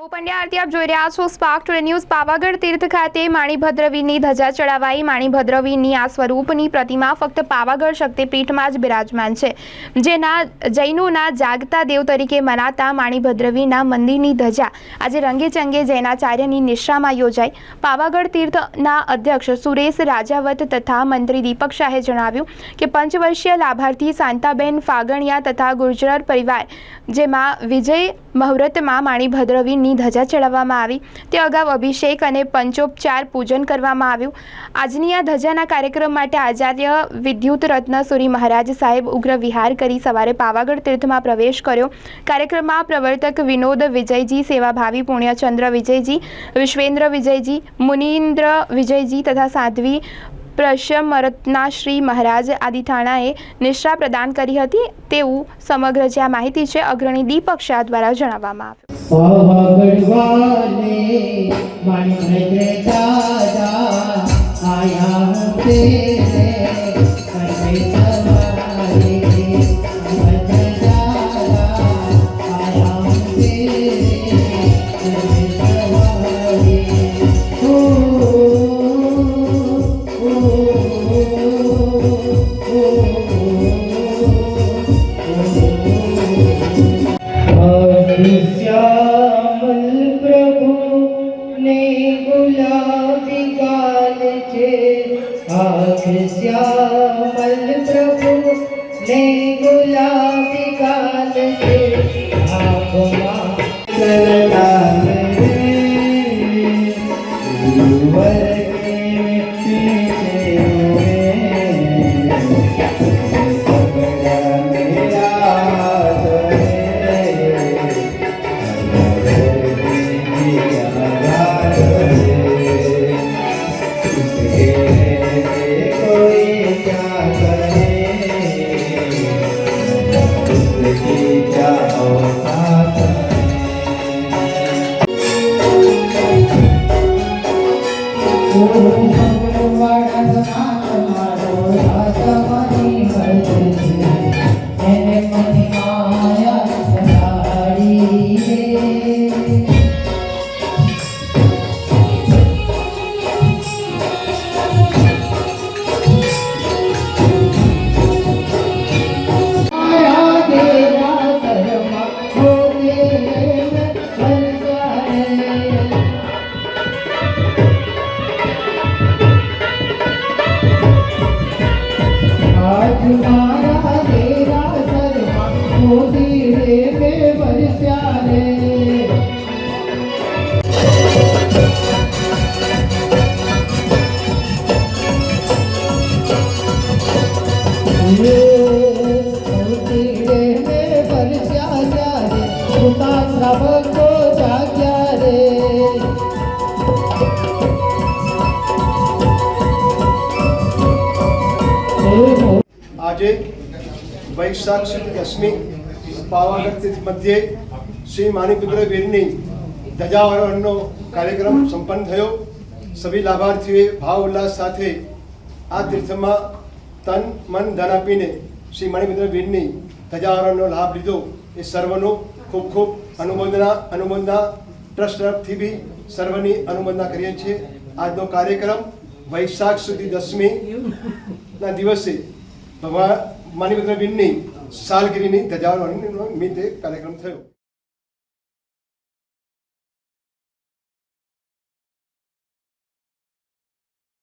હું પંડ્યા આરતી, આપ જોઈ રહ્યા છો સ્પાર્ક ટુડે ન્યૂઝ પાવાગઢ તીર્થ ખાતે માણીભદ્રવીની ધજા ચડાવાઈ માણીભદ્રવીની આ સ્વરૂપની પ્રતિમા ફક્ત પાવાગઢ શક્તિપીઠમાં જ બિરાજમાન છે. જેના, જૈનોના જાગતા દેવ તરીકે મનાતા માણીભદ્રવીના મંદિરની ધજા આજે રંગેચંગે જૈનાચાર્યની નિશ્રામાં યોજાઈ. પાવાગઢ તીર્થના અધ્યક્ષ સુરેશ રાજાવત તથા મંત્રી દીપક શાહે જણાવ્યું કે પંચવર્ષીય લાભાર્થી શાંતાબેન ફાગણિયા તથા ગુર્જર પરિવાર, જેમાં વિજય મુહૂર્તમાં માણીભદ્રવીની ધજા ચડાવવામાં આવી. તે અગાઉ અભિષેક અને પંચોપચાર પૂજન કરવામાં આવ્યું. આજની આ ધજાના કાર્યક્રમ માટે આચાર્ય વિદ્યુત રત્ન સુરી મહારાજ સાહેબ ઉગ્ર વિહાર કરી સવારે પાવાગઢ તીર્થમાં પ્રવેશ કર્યો. કાર્યક્રમમાં પ્રવર્તક વિનોદ વિજયજી, સેવાભાવી પુણ્યચંદ્ર વિજયજી, વિશ્વેન્દ્ર વિજયજી, મુનિન્દ્ર વિજયજી તથા સાધ્વી પ્રશ્યમરત્ના શ્રી મહારાજ આદિ થાણાએ નિષ્ઠા પ્રદાન કરી હતી. તેવું સમગ્ર જે આ માહિતી છે, અગ્રણી દીપક શાહ દ્વારા જણાવવામાં આવ્યું પાવાગઢવાને માણી ભદ્રે દાદા ને ગુલાબી ગાલ છે આંખ શ્યામલ પ્રભુ ને આજ મારા તેરા શર્મા આજે વૈશાખ શુદ્ધ દશમી પાવાગઢ તીર્થ મધ્યે શ્રી માણિપુત્ર વીરની ધજાવરણનો કાર્યક્રમ સંપન્ન થયો. સભી લાભાર્થીઓએ ભાવ ઉલ્લાસ સાથે આ તીર્થમાં તન, મન, ધન આપીને શ્રી મણિપુત્ર વીરની ધજાવરણનો લાભ લીધો. એ સર્વનો ખૂબ ખૂબ અનુમોદના અનુમોદના. ટ્રસ્ટ તરફથી બી સર્વની અનુમોદના કરીએ છીએ. આજનો કાર્યક્રમ વૈશાખ સુધી દસમી ના દિવસે ભગવાન માનીપુત્ર બિનની સાલગીરીની ધજાવરણ નિમિત્તે કાર્યક્રમ થયો.